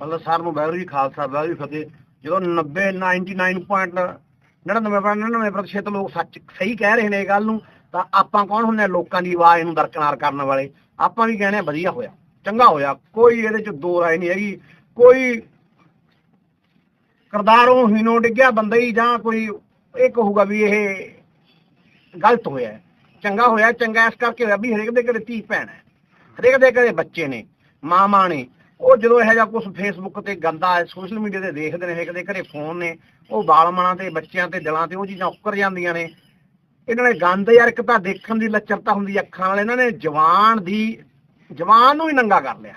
ਮਤਲਬ ਸਰ ਨੂੰ ਵਾਹਿਗੁਰੂ ਜੀ ਖਾਲਸਾ, ਵਾਹਿਗੁਰੂ ਜੀ ਫਤਿਹ। ਜਦੋਂ 90 99.99% ਲੋਕ ਸੱਚ ਸਹੀ ਕਹਿ ਰਹੇ ਨੇ ਇਹ ਗੱਲ ਨੂੰ, ਤਾਂ ਆਪਾਂ ਕੌਣ ਹੁੰਨੇ ਆ ਲੋਕਾਂ ਦੀ ਆਵਾਜ਼ ਨੂੰ ਦਰਕਨਾਰ ਕਰਨ ਵਾਲੇ? ਆਪਾਂ ਵੀ ਕਹਿੰਦੇ ਵਧੀਆ ਹੋਇਆ, ਚੰਗਾ ਹੋਇਆ। ਕੋਈ ਇਹਦੇ ਚ ਦੋ ਰਾਏ ਨਹੀਂ ਹੈਗੀ। ਕੋਈ ਕਰਦਾਰੋਂ ਹੀਨੋ ਡਿੱਗਿਆ ਬੰਦਾ ਹੀ ਜਾਂ ਕੋਈ ਇਹ ਕਹੂਗਾ ਵੀ ਇਹ ਗਲਤ ਹੋਇਆ। ਚੰਗਾ ਹੋਇਆ, ਚੰਗਾ ਇਸ ਕਰਕੇ ਹੋਇਆ ਵੀ ਹਰੇਕ ਦੇ ਘਰੇ ਧੀ ਭੈਣ ਹੈ। ਹਰੇਕ ਦੇ ਘਰੇ ਬੱਚੇ ਨੇ ਮਾਂ ਮਾਵਾਂ ਨੇ। ਉਹ ਜਦੋਂ ਇਹੋ ਜਿਹਾ ਕੁਝ ਫੇਸਬੁੱਕ ਤੇ ਗੰਦਾ ਸੋਸ਼ਲ ਮੀਡੀਆ ਤੇ ਦੇਖਦੇ ਨੇ ਹਰੇਕ ਦੇ ਘਰੇ ਫੋਨ ਨੇ, ਉਹ ਬਾਲ ਬਾਲਮਣਾ ਤੇ, ਬੱਚਿਆਂ ਤੇ, ਦਿਲਾਂ ਤੇ, ਉਹ ਚੀਜ਼ਾਂ ਉੱਕਰ ਜਾਂਦੀਆਂ ਨੇ। ਇਹਨਾਂ ਨੇ ਗੰਦ ਯਾਰ, ਇੱਕ ਤਾਂ ਦੇਖਣ ਦੀ ਲੱਚਰਤਾ ਹੁੰਦੀ ਹੈ ਅੱਖਾਂ ਨਾਲ, ਇਹਨਾਂ ਨੇ ਜਵਾਨ ਦੀ, ਜਵਾਨ ਨੂੰ ਹੀ ਨੰਗਾ ਕਰ ਲਿਆ।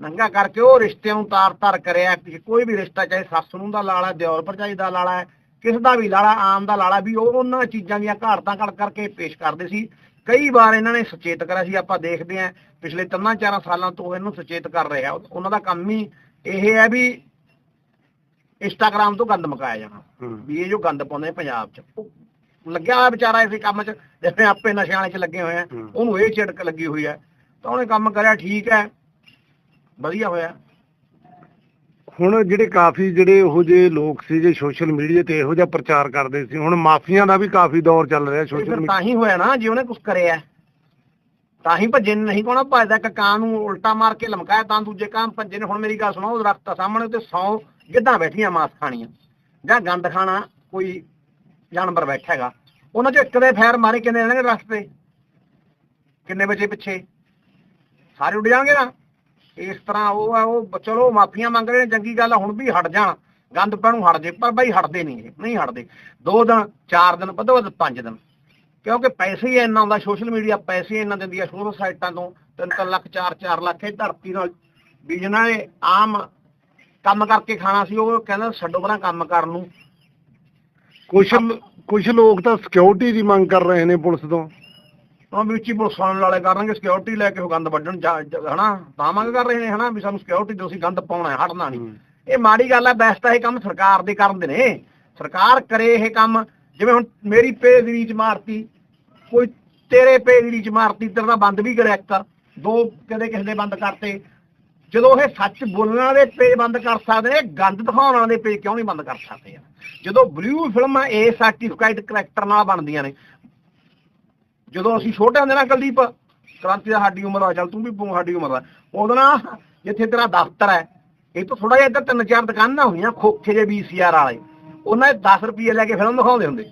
ਨੰਗਾ ਕਰਕੇ ਉਹ ਰਿਸ਼ਤਿਆਂ ਨੂੰ ਤਾਰ-ਤਾਰ ਕਰਿਆ ਕੋਈ ਵੀ ਰਿਸ਼ਤਾ, ਚਾਹੇ ਸੱਸ ਨੂੰ ਦਾ ਲਾਲਾ, ਦਿਓਰ ਭਰਜਾਈ ਦਾ ਲਾਲਾ ਹੈ, ਕਿਸ ਦਾ ਵੀ ਲਾਲਾ, ਆਮ ਦਾ ਲਾਲਾ, ਵੀ ਉਹ ਉਹਨਾਂ ਚੀਜ਼ਾਂ ਦੀਆਂ ਘਾੜਤਾਂ ਘੜ ਕਰਕੇ ਪੇਸ਼ ਕਰਦੇ ਸੀ। ਕਈ ਵਾਰ ਇਹਨਾਂ ਨੇ ਸੁਚੇਤ ਕਰਿਆ ਸੀ ਆਪਾਂ ਦੇਖਦੇ ਆਂ ਪਿਛਲੇ ਤਿੰਨਾਂ ਚਾਰਾਂ ਸਾਲਾਂ ਤੋਂ ਇਹਨੂੰ ਸੁਚੇਤ ਕਰ ਰਹੇ ਆ। ਉਹਨਾਂ ਦਾ ਕੰਮ ਹੀ ਇਹ ਹੈ ਵੀ ਇੰਸਟਾਗ੍ਰਾਮ ਤੋਂ ਗੰਦ ਮਕਾਇਆ ਜਾਣਾ। ਵੀ ਇਹ ਜੋ ਗੰਦ ਪਾਉਂਦੇ ਪੰਜਾਬ 'ਚ। ਲੱਗਿਆ ਹੋਇਆ ਵਿਚਾਰਾ ਇਸੇ ਕੰਮ 'ਚ ਜਿਵੇਂ ਆਪੇ ਨਸ਼ਿਆਂ 'ਚ ਲੱਗੇ ਹੋਏ ਆ। ਉਹਨੂੰ ਇਹ ਝਿੜਕ ਲੱਗੀ ਹੋਈ ਹੈ ਤਾਂ ਉਹਨੇ ਕੰਮ ਕਰਿਆ ਠੀਕ ਹੈ। ਵਧੀਆ ਹੋਇਆ। ਹੁਣ ਜਿਹੜੇ ਕਾਫੀ ਜਿਹੜੇ ਉਹੋ ਜਿਹੇ ਲੋਕ ਸੀ ਜੇ ਸੋਸ਼ਲ ਮੀਡੀਆ ਤੇ ਇਹੋ ਜਿਹਾ ਪ੍ਰਚਾਰ ਕਰਦੇ ਸੀ ਹੁਣ ਮਾਫੀਆਂ ਦਾ ਵੀ ਕਾਫੀ ਦੌਰ ਚੱਲ ਰਿਹਾ ਸੋਸ਼ਲ ਫਿਰ ਮੀਡੀਆ ਤਾਂ ਹੀ ਹੋਇਆ ਨਾ ਜੇ ਉਹਨੇ ਕੁਝ ਕਰਿਆ। ਤਾਂ ਹੀ ਭੱਜੇ ਨੇ, ਨਹੀਂ ਕੋਣਾ ਭੱਜਦਾ ਇੱਕ ਕਾਂ ਨੂੰ ਉਲਟਾ ਮਾਰ ਕੇ ਲਮਕਾਇਆ ਤਾਂ ਦੂਜੇ ਕਾਂ ਭੱਜੇ ਨੇ। ਹੁਣ ਮੇਰੀ ਗੱਲ ਸੁਣੋ ਉਹ ਦਰਖਤ ਆ ਸਾਹਮਣੇ ਤੇ 100 ਗਿੱਧਾਂ ਬੈਠੀਆਂ ਮਾਸ ਖਾਣੀਆਂ ਜਾਂ ਗੰਦ ਖਾਣਾ ਕੋਈ ਜਾਨਵਰ ਬੈਠਾ ਹੈਗਾ। ਉਹਨਾਂ ਚੋਂ ਇੱਕ ਦੇ ਫੈਰ ਮਾਰੇ ਕਿੰਨੇ ਰਹਿਣਗੇ ਦਰਖਤ ਤੇ? ਕਿੰਨੇ ਵਜੇ ਪਿੱਛੇ? ਸਾਰੇ ਉੱਡ ਜਾਣਗੇ ਨਾ। ਇਸ ਤਰ੍ਹਾਂ ਉਹ ਆ, ਉਹ ਚਲੋ ਮਾਫੀਆਂ ਮੰਗ ਰਹੇ ਨੇ, ਚੰਗੀ ਗੱਲ ਹੁਣ ਵੀ ਹਟ ਜਾਣ। ਗੰਦ ਪੈਣੋਂ ਹਟ ਜੇ ਪਰ ਬਾਈ ਹਟਦੇ ਨਹੀਂ ਇਹ, ਨਹੀਂ ਹਟਦੇ। ਦੋ ਦਿਨ, ਚਾਰ ਦਿਨ ਵੱਧੋ ਵੱਧ ਪੰਜ ਦਿਨ। ਕਿਉਂਕਿ ਪੈਸੇ ਹੀ ਇੰਨਾ ਆਉਂਦਾ ਸੋਸ਼ਲ ਮੀਡੀਆ ਪੈਸੇ ਇੰਨਾ ਦਿੰਦੀ ਆ ਸ਼ੋਰੋ ਸਾਈਟਾਂ ਤੋਂ 3-3 ਲੱਖ 4-4 ਲੱਖ ਇਹ ਧਰਤੀ ਨਾਲ ਵੀ ਜਿਹਨਾਂ ਨੇ ਆਮ ਕੰਮ ਕਰਕੇ ਖਾਣਾ ਸੀ, ਉਹ ਕਹਿੰਦਾ ਛੱਡੋ ਪਰਾਂ ਕੰਮ ਕਰਨ ਨੂੰ। ਕੁਝ ਕੁਝ ਲੋਕ ਤਾਂ ਸਿਕਿਉਰਿਟੀ ਦੀ ਮੰਗ ਕਰ ਰਹੇ ਨੇ ਪੁਲਿਸ ਤੋਂ। ਉਹ ਵਿੱਚ ਹੀ ਪੁਲਿਸਾਂ ਵਾਲੇ ਕਰਨਗੇ ਸਿਕਿਉਰਿਟੀ ਲੈ ਕੇ ਉਹ ਗੰਦ ਵੱਢਣ ਹਨਾ? ਤਾਂ ਮੰਗ ਕਰ ਰਹੇ ਨੇ ਹਨਾ? ਵੀ ਸਾਨੂੰ ਸਿਕਿਉਰਿਟੀ ਦਿਓ ਅਸੀਂ ਗੰਦ ਪਾਉਣਾ ਹਟਣਾ ਨਹੀਂ। ਇਹ ਮਾੜੀ ਗੱਲ ਹੈ ਬੈਸਟ ਹੈ ਇਹ ਕੰਮ ਸਰਕਾਰ ਦੇ ਕਰਨ ਦੇ ਨੇ। ਸਰਕਾਰ ਕਰੇ ਇਹ ਕੰਮ ਜਿਵੇਂ ਹੁਣ ਮੇਰੀ ਪੇਜ ਦੀ ਰੀਚ ਮਾਰਤੀ ਕੋਈ ਤੇਰੇ ਪੇਜ ਦੀ ਰੀਚ ਮਾਰਤੀ ਤੇਰਾ ਤਾਂ ਬੰਦ ਵੀ ਕਰਿਆ ਇੱਕ ਦੋ ਕਦੇ ਕਿਸੇ ਦੇ ਬੰਦ ਕਰਤੇ। ਜਦੋਂ ਇਹ ਸੱਚ ਬੋਲਣ ਵਾਲੇ ਪੇਜ ਬੰਦ ਕਰ ਸਕਦੇ ਨੇ ਗੰਦ ਦਿਖਾਉਣ ਵਾਲੇ ਪੇਜ ਕਿਉਂ ਨਹੀਂ ਬੰਦ ਕਰ ਸਕਦੇ ਯਾਰ ਜਦੋਂ ਬਲੂ ਫਿਲਮਾਂ ਏ ਸਰਟੀਫਿਕੇਟ ਕਰੈਕਟਰ ਨਾਲ ਬਣਦੀਆਂ ਨੇ। ਜਦੋਂ ਅਸੀਂ ਛੋਟੇ ਹੁੰਦੇ ਨਾ ਕੁਲਦੀਪ, ਕ੍ਰਾਂਤੀ ਦਾ ਸਾਡੀ ਉਮਰ ਆ, ਚੱਲ ਤੂੰ ਵੀ ਸਾਡੀ ਉਮਰ ਆ ਉਦੋਂ ਨਾ ਜਿੱਥੇ ਤੇਰਾ ਦਫ਼ਤਰ ਹੈ, ਇਹ ਤੋਂ ਥੋੜਾ ਜਿਹਾ ਇੱਧਰ ਤਿੰਨ ਚਾਰ ਦੁਕਾਨਾਂ ਹੋਈਆਂ, ਖੋਖੇ ਜੇ ਵੀਸੀਆਰ ਵਾਲੇ। ਉਹਨਾਂ ਦੇ 10 ਰੁਪਏ ਲੈ ਕੇ ਫਿਲਮ ਦਿਖਾਉਂਦੇ ਹੁੰਦੇ।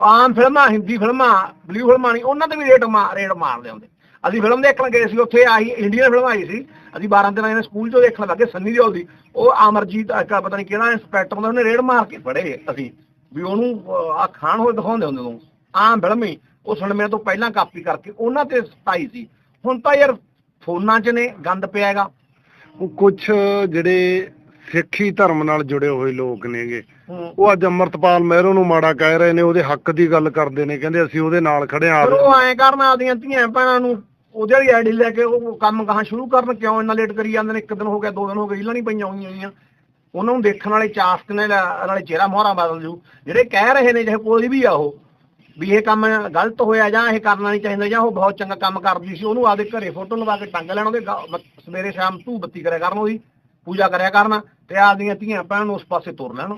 ਆਮ ਫਿਲਮਾਂ, ਹਿੰਦੀ ਫਿਲਮਾਂ ਬਲੂ ਫਿਲਮਾਂ ਨਹੀਂ, ਉਹਨਾਂ ਤੇ ਵੀ ਰੇਟ ਮਾਰ ਰੇਟ ਮਾਰਦੇ ਹੁੰਦੇ। ਅਸੀਂ ਫਿਲਮ ਦੇਖਣ ਗਏ ਸੀ, ਉੱਥੇ ਆਹੀ ਇੰਡੀਅਨ ਫਿਲਮ ਆਈ ਸੀ। ਅਸੀਂ 12 ਦਿਨਾਂ ਦੇ ਸਕੂਲ ਚੋਂ ਦੇਖਣ ਲੱਗੇ, ਸੰਨੀ ਦਿਓਲ ਦੀ। ਉਹ ਅਮਰਜੀਤ ਅਕਾ ਪਤਾ ਨਹੀਂ ਕਿਹੜਾ ਇੰਸਪੈਕਟਰ ਹੁੰਦਾ, ਉਹਨੇ ਰੇਡ ਮਾਰ ਕੇ ਫੜੇ ਅਸੀਂ। ਵੀ ਉਹਨੂੰ ਆ ਖਾਣ ਹੋਏ ਦਿਖਾਉਂਦੇ ਹੁੰਦੇ ਨੂੰ ਆਮ ਫਿਲਮ ਹੀ। ਉਹ ਸੁਣਮੇ ਤੋਂ ਪਹਿਲਾਂ ਕਾਪੀ ਕਰਕੇ ਉਹਨਾਂ ਤੇ ਸਤਾਈ ਸੀ। ਹੁਣ ਤਾਂ ਯਾਰ ਫੋਨਾਂ 'ਚ ਨੇ ਗੰਦ ਪਿਆ ਹੈਗਾ। ਕੁਝ ਜਿਹੜੇ ਸਿੱਖੀ ਧਰਮ ਨਾਲ ਜੁੜੇ ਹੋਏ ਲੋਕ ਨੇਗੇ। ਉਹ ਅੱਜ ਅਮਰਤਪਾਲ ਮਹਿਰੋ ਨੂੰ ਮਾੜਾ ਕਹਿ ਰਹੇ ਨੇ ਉਹਦੇ ਹੱਕ ਦੀ ਗੱਲ ਕਰਦੇ ਨੇ ਕਹਿੰਦੇ ਅਸੀਂ ਉਹਦੇ ਨਾਲ ਖੜੇ ਆ ਉਹ ਐਂ ਕਰਨ ਆਪਦੀਆਂ ਧੀਆਂ ਭੈਣਾਂ ਨੂੰ ਉਹਦੇ ਵਾਲੀ ਆਈਡੀ ਲੈ ਕੇ ਉਹ ਕੰਮ ਕਹਾਂ ਸ਼ੁਰੂ ਕਰਨ ਕਿਉਂ ਇੰਨਾ ਲੇਟ ਕਰੀ ਜਾਂਦੇ ਨੇ? ਇੱਕ ਦਿਨ ਹੋ ਗਿਆ ਦੋ ਦਿਨ ਹੋ ਗਏ ਨਹੀਂ ਪਈਆਂ ਹੋਈਆਂ ਉਹਨਾਂ ਨੂੰ ਦੇਖਣ ਵਾਲੇ ਚਾਸਕ ਨੇ ਨਾਲੇ ਚਿਹਰਾ ਮੋਹਰਾ ਬਦਲ ਜੂ। ਜਿਹੜੇ ਕਹਿ ਰਹੇ ਨੇ ਜਿਹੇ ਕੋਈ ਵੀ ਆ ਉਹ। ਵੀ ਇਹ ਕੰਮ ਗਲਤ ਹੋਇਆ ਜਾਂ ਇਹ ਕਰਨਾ ਨਹੀਂ ਚਾਹੀਦਾ ਜਾਂ ਉਹ ਬਹੁਤ ਚੰਗਾ ਕੰਮ ਕਰਦੀ ਸੀ, ਉਹਨੂੰ ਆਪਦੇ ਘਰੇ ਫੋਟੋ ਲਵਾ ਕੇ ਟੰਗ ਲੈਣ ਉਹਦੇ ਗਾ- ਸਵੇਰੇ ਸ਼ਾਮ ਧੂ ਬੱਤੀ ਕਰਿਆ ਕਰਨ ਉਹਦੀ, ਪੂਜਾ ਕਰਿਆ ਕਰਨ ਤੇ ਆਪਦੀਆਂ ਧੀਆਂ ਭੈਣਾਂ ਨੂੰ ਉਸ ਪਾਸੇ ਤੁਰ ਲੈਣ।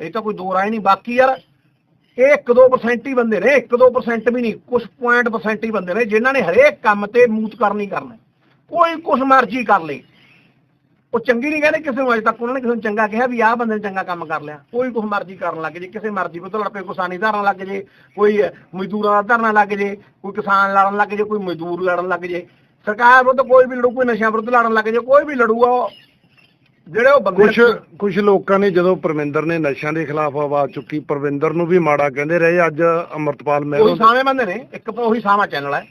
ਇਹ ਤਾਂ ਕੋਈ ਦੋ ਰਾਏ ਨਹੀਂ, ਬਾਕੀ ਯਾਰ ਇਹ 1-2% ਹੀ ਬੰਦੇ ਨੇ 1-2% ਵੀ ਨਹੀਂ ਕੁਝ ਪੁਆਇੰਟ ਪਰਸੈਂਟ ਹੀ ਬੰਦੇ ਨੇ ਜਿਨ੍ਹਾਂ ਨੇ ਹਰੇਕ ਕੰਮ ਤੇ ਮੂਤ ਕਰਨੀ ਕਰਨਾ। ਕੋਈ ਕੁਛ ਮਰਜ਼ੀ ਕਰ ਲਈ ਉਹ ਚੰਗੀ ਨਹੀਂ ਕਹਿੰਦੇ ਕਿਸੇ ਨੂੰ ਅਜੇ ਤੱਕ ਉਹਨਾਂ ਨੇ ਕਿਸੇ ਨੂੰ ਚੰਗਾ ਕਿਹਾ ਵੀ ਆਹ ਬੰਦੇ ਨੇ ਚੰਗਾ ਕੰਮ ਕਰ ਲਿਆ। ਕੋਈ ਕੁਛ ਮਰਜ਼ੀ ਕਰਨ ਲੱਗ ਜੇ ਕਿਸੇ ਮਰਜ਼ੀ ਕੋ ਲੜ ਪਏ ਕਿਸਾਨੀ ਧਰਨ ਲੱਗ ਜੇ ਕੋਈ ਮਜ਼ਦੂਰਾਂ ਦਾ ਧਰਨਾ ਲੱਗ ਜੇ ਕੋਈ ਕਿਸਾਨ ਲੜਨ ਲੱਗ ਜੇ ਕੋਈ ਮਜ਼ਦੂਰ ਲੜਨ ਲੱਗ ਜੇ। ਸਰਕਾਰ ਵਿਰੁੱਧ ਕੋਈ ਵੀ ਲੜੂ ਕੋਈ ਨਸ਼ਿਆਂ ਵਿਰੁੱਧ ਲੜਨ ਲੱਗ ਜੇ ਕੋਈ ਵੀ ਲੜੂਗਾ ਜਿਹੜੇ ਉਹ ਬੰਦੇ ਕੁਝ ਕੁਝ ਲੋਕਾਂ ਨੇ ਜਦੋਂ ਪਰਵਿੰਦਰ ਨੇ ਨਸ਼ਿਆਂ ਦੇ ਖਿਲਾਫ ਆਵਾਜ਼ ਚੁੱਕੀ ਪਰਵਿੰਦਰ ਨੂੰ ਵੀ ਮਾੜਾ ਕਹਿੰਦੇ ਰਹੇ ਅੱਜ ਅਮਰਤਪਾਲ ਮਹਿਰੋ ਉਹੀ ਸਾਵੇਂ ਬੰਦੇ ਨੇ ਇੱਕ ਤਾਂ ਉਹੀ ਸਾਵਾ ਚੈਨਲ ਹੈ।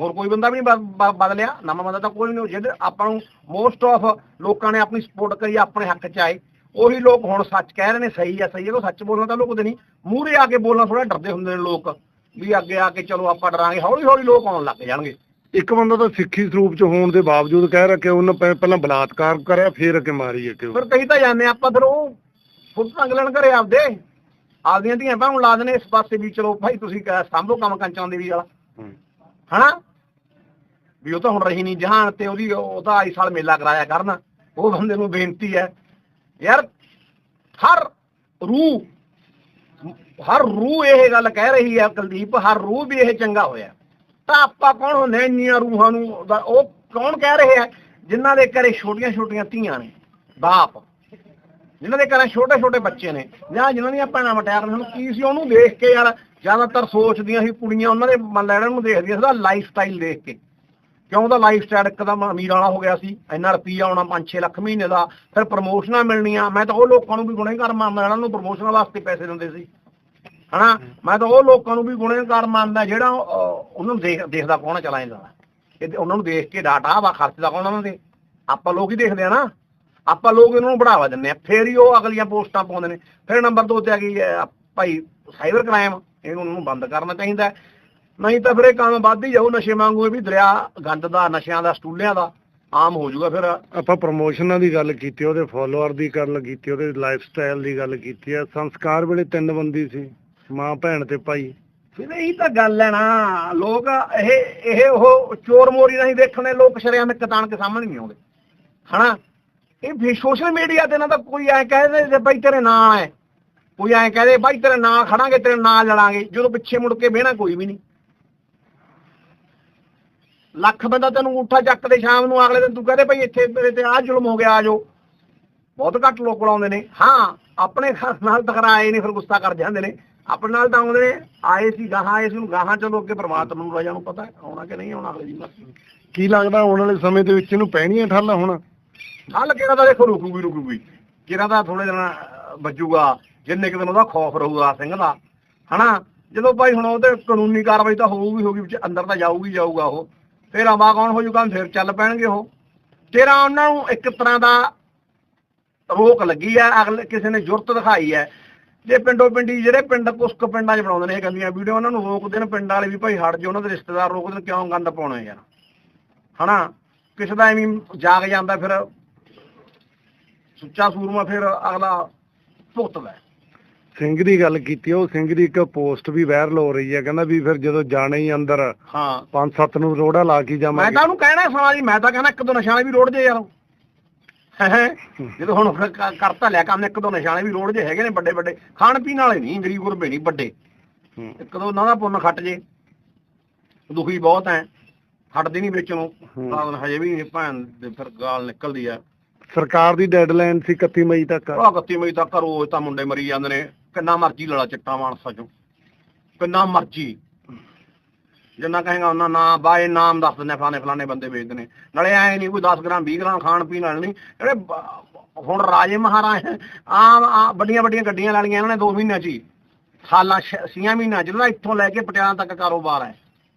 ਹੋਰ ਕੋਈ ਬੰਦਾ ਵੀ ਨਹੀਂ ਬਦਲਿਆ ਨਵਾਂ ਬੰਦਾ ਤਾਂ ਕੋਈ ਨਹੀਂ ਜਿਹਦੇ ਆਪਾਂ ਨੂੰ ਮੋਸਟ ਆਫ ਲੋਕਾਂ ਨੇ ਆਪਣੀ ਸਪੋਰਟ ਕਰੀ ਆਪਣੇ ਹੱਕ ਚ ਆਏ। ਉਹੀ ਲੋਕ ਹੁਣ ਸੱਚ ਕਹਿ ਰਹੇ ਨੇ ਸਹੀ ਆ ਸਹੀ ਹੈ ਉਹ ਸੱਚ ਬੋਲਣਾ ਤਾਂ ਲੋਕ ਨਹੀਂ। ਮੂਹਰੇ ਆ ਕੇ ਬੋਲਣਾ ਥੋੜਾ ਡਰਦੇ ਹੁੰਦੇ ਨੇ ਲੋਕ ਵੀ ਅੱਗੇ ਆ ਕੇ ਚਲੋ ਆਪਾਂ ਡਰਾਂਗੇ ਹੌਲੀ ਹੌਲੀ ਲੋਕ ਆਉਣ ਲੱਗ ਜਾਣਗੇ। ਇੱਕ ਬੰਦਾ ਤਾਂ ਸਿੱਖੀ ਸਰੂਪ ਚ ਹੋਣ ਦੇ ਬਾਵਜੂਦ ਕਹਿ ਰਿਹਾ ਕਿ ਉਹਨੇ ਪਹਿ- ਪਹਿਲਾਂ ਬਲਾਤਕਾਰ ਕਰਿਆ ਫਿਰ ਅੱਗੇ ਮਾਰੀ ਹੈ ਕਿ ਫਿਰ ਕਹੀ ਤਾਂ ਜਾਂਦੇ ਆਪਾਂ ਫਿਰ ਉਹ ਫੁੱਟ ਟੰਗ ਲੈਣ ਘਰੇ ਆਪਦੇ। ਆਪਦੀਆਂ ਧੀਆਂ ਨੂੰ ਲਾ ਦੇਣੇ ਇਸ ਪਾਸੇ ਵੀ ਚਲੋ ਭਾਈ ਤੁਸੀਂ ਕਹਿ- ਸਾਂਭੋ ਕੰਮ ਕੰਚਾਂ ਦੇ ਵੀ ਵਾਲਾ। ਹਨਾ? ਵੀ ਉਹ ਤਾਂ ਹੁਣ ਰਹੀ ਨਹੀਂ ਜਹਾਨ ਤੇ ਉਹਦੀ ਉਹ ਤਾਂ ਆਈ ਸਾਲ ਮੇਲਾ ਕਰਾਇਆ ਕਰਨ। ਉਹ ਬੰਦੇ ਨੂੰ ਬੇਨਤੀ ਹੈ, ਯਾਰ ਹਰ ਰੂਹ ਹਰ ਰੂਹ ਇਹ ਗੱਲ ਕਹਿ ਰਹੀ ਹੈ ਕੁਲਦੀਪ, ਹਰ ਰੂਹ ਵੀ ਇਹ ਚੰਗਾ ਹੋਇਆ। ਤਾਂ ਆਪਾਂ ਕੌਣ ਹੁੰਦੇ ਇੰਨੀਆਂ ਰੂਹਾਂ ਨੂੰ? ਉਹ ਕੌਣ ਕਹਿ ਰਹੇ ਆ? ਜਿਨ੍ਹਾਂ ਦੇ ਘਰੇ ਛੋਟੀਆਂ ਛੋਟੀਆਂ ਧੀਆਂ ਨੇ, ਬਾਪ। ਜਿਨ੍ਹਾਂ ਦੇ ਘਰੇ ਛੋਟੇ ਛੋਟੇ ਬੱਚੇ ਨੇ, ਜਾਂ ਜਿਨ੍ਹਾਂ ਦੀਆਂ ਭੈਣਾਂ ਮਟਿਆਰਾਂ ਨੇ ਕੀ ਸੀ ਉਹਨੂੰ ਦੇਖ ਕੇ ਯਾਰ ਜ਼ਿਆਦਾਤਰ ਸੋਚਦੀਆਂ ਸੀ ਕੁੜੀਆਂ, ਉਹਨਾਂ ਦੇ ਮੰਨ ਲੈਣ ਨੂੰ ਦੇਖਦੀਆਂ ਸੀ ਉਹਦਾ ਲਾਈਫ ਸਟਾਈਲ ਦੇਖ ਕੇ। ਕਿਉਂ ਉਹਦਾ ਲਾਈਫ ਸਟਾਈਲ ਇੱਕਦਮ ਅਮੀਰ ਵਾਲਾ ਹੋ ਗਿਆ ਸੀ, ਇੰਨਾ ਰੁਪਈਆ ਆਉਣਾ 5-6 ਲੱਖ ਮਹੀਨੇ ਦਾ, ਫਿਰ ਪ੍ਰਮੋਸ਼ਨਾਂ ਮਿਲਣੀਆਂ, ਮੈਂ ਤਾਂ ਉਹ ਲੋਕਾਂ ਨੂੰ ਵੀ ਗੁਨੇਗਾਰ ਮੰਨਦਾ ਇਹਨਾਂ ਨੂੰ ਪ੍ਰਮੋਸ਼ਨਾਂ ਵਾਸਤੇ ਪੈਸੇ ਦਿੰਦੇ ਸੀ। ਹਨਾ? ਮੈਂ ਤਾਂ ਉਹ ਲੋਕਾਂ ਨੂੰ ਵੀ ਗੁਨੇਗਾਰ ਮੰਨਦਾ ਜਿਹੜਾ ਉਹਨਾਂ ਨੂੰ ਦੇਖ, ਦੇਖਦਾ ਕੌਣ ਚਲਾ ਜਾਂਦਾ। ਇਹ ਉਹਨਾਂ ਨੂੰ ਦੇਖ ਕੇ ਡਾਟਾ ਵਾ, ਖਰਚਦਾ ਕੌਣ ਉਹਨਾਂ ਦੇ ਆਪਾਂ ਲੋਕ ਹੀ ਦੇਖਦੇ ਆ ਨਾ। ਆਪਾਂ ਲੋਕ ਇਹਨਾਂ ਨੂੰ ਬੜਾਵਾ ਦਿੰਦੇ ਆ। ਫੇਰ ਹੀ ਉਹ ਅਗਲੀਆਂ ਪੋਸਟਾਂ ਪਾਉਂਦੇ ਨੇ। ਫਿਰ ਨੰਬਰ 2 ਤੇ ਆ ਗਈ ਭਾਈ ਸਾਈਬਰ ਕ੍ਰਾਈਮ ਇਹਨੂੰ ਬੰਦ ਕਰਨਾ ਚਾਹੀਦਾ। ਨਹੀਂ ਤਾਂ ਫਿਰ ਇਹ ਕੰਮ ਵੱਧ ਹੀ ਜਾਊ ਨਸ਼ੇ ਵਾਂਗੂ ਇਹ ਵੀ ਦਰਿਆ ਗੰਦ ਦਾ ਨਸ਼ਿਆਂ ਦਾ ਸਟੂਲਿਆਂ ਦਾ ਆਮ ਹੋ ਜਾਊਗਾ ਫਿਰ। ਆਪਾਂ ਪ੍ਰਮੋਸ਼ਨਾਂ ਦੀ ਗੱਲ ਕੀਤੀ ਉਹਦੇ ਫਾਲੋਅਰ ਦੀ ਗੱਲ ਕੀਤੀ ਉਹਦੇ ਲਾਈਫ ਸਟਾਈਲ ਦੀ ਗੱਲ ਕੀਤੀ ਆ ਸੰਸਕਾਰ ਵੇਲੇ ਤਿੰਨ ਬੰਦੀ ਸੀ ਮਾਂ ਭੈਣ ਤੇ ਭਾਈ। ਫਿਰ ਇਹੀ ਤਾਂ ਗੱਲ ਹੈ ਨਾ ਲੋਕ ਇਹ ਇਹ ਉਹ ਚੋਰ ਮੋਰੀ ਨਹੀਂ ਦੇਖਣੇ ਲੋਕ ਸ਼ਰਿਆਮ ਕਤਾਨ ਕੇ ਸਾਹਮਣੇ ਨਹੀਂ ਆਉਂਦੇ। ਹਨਾ? ਇਹ ਵੀ ਸੋਸ਼ਲ ਮੀਡੀਆ ਤੇ ਨਾ ਤਾਂ ਕੋਈ ਐ ਕਹਦੇ ਬਾਈ ਤੇਰੇ ਨਾਂ ਹੈ ਕੋਈ ਐ ਕਹਦੇ ਬਾਈ ਤੇਰੇ ਨਾਂ ਖੜਾਂਗੇ ਤੇਰੇ ਨਾਂ ਲੜਾਂਗੇ। ਜਦੋਂ ਪਿੱਛੇ ਮੁੜ ਕੇ ਬਹਿਣਾ ਕੋਈ ਵੀ ਨਹੀਂ। ਲੱਖ ਬੰਦਾ ਤੈਨੂੰ ਉਠਾ ਚੱਕ ਦੇ ਸ਼ਾਮ ਨੂੰ ਅਗਲੇ ਦਿਨ ਤੂੰ ਕਹਦੇ ਭਾਈ ਇੱਥੇ ਤੇਰੇ ਤੇ ਆਹ ਜ਼ੁਲਮ ਹੋ ਗਿਆ ਆ ਜਾਓ। ਬਹੁਤ ਘੱਟ ਲੋਕ ਬੁਲਾਉਂਦੇ ਨੇ। ਹਾਂ ਆਪਣੇ ਨਾਲ ਟਕਰਾਏ ਨੇ ਫਿਰ ਗੁੱਸਾ ਕਰ ਜਾਂਦੇ ਨੇ। ਆਪਣੇ ਨਾਲ ਤਾਂ ਆਉਂਦੇ ਨੇ ਆਏ ਸੀ ਗਾਹਾਂ ਆਏ ਸੀ ਨੂੰ ਗਾਹਾਂ ਚਲੋ ਅੱਗੇ ਪਰਮਾਤਮਾ ਨੂੰ ਰਾਜਾ ਨੂੰ ਪਤਾ ਆਉਣਾ ਕਿ ਨਹੀਂ ਆਉਣਾ ਅਗਲੇ ਦੀ ਮਰਜ਼ੀ ਕੀ ਲੱਗਦਾ ਆਉਣ ਵਾਲੇ ਸਮੇਂ ਦੇ ਵਿੱਚ ਇਹਨੂੰ ਪੈਣੀਆਂ ਠੱਲ ਹੁਣ? ਹੱਲ ਕਿਹੜਾ ਤਾਂ ਦੇਖੋ ਰੁਕੂਗੀ ਰੁਕੂਗੀ। ਕਿਹੜਾ ਤਾਂ ਥੋੜੇ ਦਿਨ ਵੱਜੂਗਾ। ਜਿੰਨੇ ਕੁ ਦਿਨ ਉਹਦਾ ਖੌਫ ਰਹੂਗਾ ਸਿੰਘ ਦਾ, ਹਨਾ? ਜਦੋਂ ਭਾਈ ਹੁਣ ਉਹਦੇ ਕਾਨੂੰਨੀ ਕਾਰਵਾਈ ਤਾਂ ਹੋਊਗੀ ਹੋਊਗੀ, ਵਿੱਚ ਅੰਦਰ ਤਾਂ ਜਾਊਗੀ ਜਾਊਗਾ ਉਹ। ਫਿਰ ਆਵਾ ਕੌਣ ਹੋ ਜੂਗਾ, ਫਿਰ ਚੱਲ ਪੈਣਗੇ ਉਹ। ਤੇਰਾ ਉਹਨਾਂ ਨੂੰ ਇੱਕ ਤਰ੍ਹਾਂ ਦਾ ਰੋਕ ਲੱਗੀ ਹੈ ਅਗਲੇ ਕਿਸੇ ਨੇ ਜੁਰਤ ਦਿਖਾਈ ਹੈ ਜੇ ਪਿੰਡੋ ਪਿੰਡੀ, ਜਿਹੜੇ ਪਿੰਡ ਕੁਸ਼ਕ ਪਿੰਡਾਂ 'ਚ ਬਣਾਉਂਦੇ ਨੇ ਇਹ ਗੰਦੀਆਂ ਵੀਡੀਓ, ਉਹਨਾਂ ਨੂੰ ਰੋਕਦੇ ਨੇ ਪਿੰਡ ਵਾਲੇ ਵੀ ਭਾਈ ਹਟ ਜਾਓ, ਉਹਨਾਂ ਦੇ ਰਿਸ਼ਤੇਦਾਰ ਰੋਕਦੇ ਨੇ ਕਿਉਂ ਗੰਦ ਪਾਉਣਾ ਯਾਰ? ਹਨਾ? ਕਿਸੇ ਦਾ ਐਵੇਂ ਜਾਗ ਜਾਂਦਾ, ਫਿਰ ਸੁੱਚਾ ਸੂਰਮਾ ਫਿਰ ਅਗਲਾ ਭੁਗਤਦਾ। ਹੈ। ਸਿੰਘ ਦੀ ਗੱਲ ਕੀਤੀ ਉਹ ਸਿੰਘ ਦੀ ਇੱਕ ਪੋਸਟ ਵੀ ਵਾਇਰਲ ਹੋ ਰਹੀ ਹੈ ਕਹਿੰਦਾ ਵੀ ਫਿਰ ਜਦੋਂ ਜਾਣਾ ਹੀ ਅੰਦਰ ਹਾਂ। ਪੰਜ ਸੱਤ ਨੂੰ ਰੋੜਾ ਲਾ ਕੇ ਮੈਂ ਜਾਵਾਂਗੇ ਤਾਂ ਉਹਨੂੰ ਕਹਿਣਾ ਸਮਾਂ ਜੀ ਮੈਂ ਤਾਂ ਕਹਿੰਦਾ ਇੱਕ ਦੋ ਨਿਸ਼ਾਨੇ ਵੀ ਰੋੜ ਜੇ ਯਾਰ ਹੈਂ ਜਦੋਂ ਹੁਣ ਕ- ਕਰਤਾ ਲਿਆ ਕੰਮ ਇੱਕ ਦੋ ਨਿਸ਼ਾਨੇ ਵੀ ਰੋੜ ਜੇ ਹੈਗੇ ਨੇ ਵੱਡੇ ਵੱਡੇ। ਖਾਣ ਪੀਣ ਵਾਲੇ ਨਹੀਂ ਗਰੀਬ ਗੁਰਬੇ ਨਹੀਂ ਵੱਡੇ। ਹੂੰ। ਇੱਕ ਦੋ ਉਹਨਾਂ ਦਾ ਪੁੰਨ ਖੱਟ ਜੇ। ਦੁਖੀ ਬਹੁਤ ਐ। ਹਟਦੀ ਨਹੀਂ ਵਿੱਚ ਨੂੰ। ਹੂੰ। ਤਾਂ ਹਜੇ ਵੀ ਭੈਣ ਦੇ ਫਿਰ ਗਾਲ ਨਿਕਲਦੀ ਆ। ਸਰਕਾਰ ਦੀ ਡੈਡਲਾਈਨ ਸੀ 31 ਮਈ ਤੱਕ। ਉਹ 31 ਮਈ ਤੱਕ ਰੋਜ਼ ਤਾਂ ਮੁੰਡੇ ਮਰੀ ਜਾਂਦੇ ਨੇ। ਕਿੰਨਾ ਮਰਜ਼ੀ ਲੜਾ ਚਿੱਟਾ ਮਾਨਸਾ ਚੋਂ। ਕਿੰਨਾ ਮਰਜ਼ੀ। ਜਿੰਨਾ ਕਹੇਗਾ ਉਹਨਾਂ ਨਾ ਬਾਏ ਨਾਮ ਦੱਸ ਦਿੰਦੇ ਆ, ਫਲਾਣੇ ਫਲਾਣੇ ਬੰਦੇ ਵੇਚਦੇ ਨੇ। ਨਾਲੇ ਐ ਨਹੀਂ ਕੋਈ 10 ਗ੍ਰਾਮ 20 ਗ੍ਰਾਮ ਖਾਣ ਪੀਣ ਵਾਲੇ ਨਹੀਂ। ਜਿਹੜੇ ਹੁਣ ਰਾਜੇ ਮਹਾਰਾਜ ਆਮ ਆ ਵੱਡੀਆਂ ਵੱਡੀਆਂ ਗੱਡੀਆਂ ਲੈ ਲਈਆਂ ਇਹਨਾਂ ਨੇ 2 ਮਹੀਨਿਆਂ 'ਚ ਹੀ। ਸਾਲਾਂ 6 ਮਹੀਨਿਆਂ ਜਿਹਦਾ ਇੱਥੋਂ ਲੈ ਕੇ ਪਟਿਆਲਾ ਤੱਕ ਕਾਰੋਬਾਰ ਹੈ।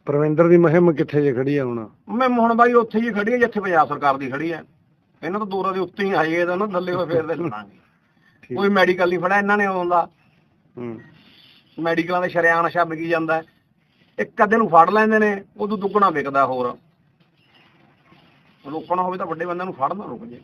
ਪ੍ਰਵਿੰਦਰ ਦੀ ਮੁਹਿੰਮ ਕਿੱਥੇ ਜੇ ਖੜੀ ਆ ਹੁਣ? ਮੈਂ ਹੁਣ ਬਾਈ ਉੱਥੇ ਹੀ ਖੜੀ ਹੈ ਜਿੱਥੇ ਪੰਜਾਬ ਸਰਕਾਰ ਦੀ ਖੜੀ ਹੈ ਇਹਨਾਂ ਤੋਂ ਦੂਰਾਂ ਦੇ ਉੱਤੇ ਹੀ ਆਏ ਇਹਦਾ ਨਾ ਥੱਲੇ ਹੋਏ ਫੇਰ ਦੇ ਲੜਾਂਗੇ। ਠੀਕ। ਕੋਈ ਮੈਡੀਕਲ ਨਹੀਂ ਫੜਿਆ ਇਹਨਾਂ ਨੇ ਆਉਂਦਾ ਮੈਡੀਕਲਾਂ ਦੇ ਸ਼ਰਿਆਮ ਨਸ਼ਾ ਵਿਕੀ ਜਾਂਦਾ। ਹੈ। ਇੱਕ ਅੱਧੇ ਨੂੰ ਫੜ ਲੈਂਦੇ ਨੇ, ਉਦੋਂ ਦੁੱਗਣਾ ਵਿਕਦਾ ਹੋਰ। ਰੋਕਣਾ ਹੋਵੇ ਤਾਂ ਵੱਡੇ ਬੰਦਿਆਂ ਨੂੰ ਫੜਨਾ ਰੁਕ ਜੇ।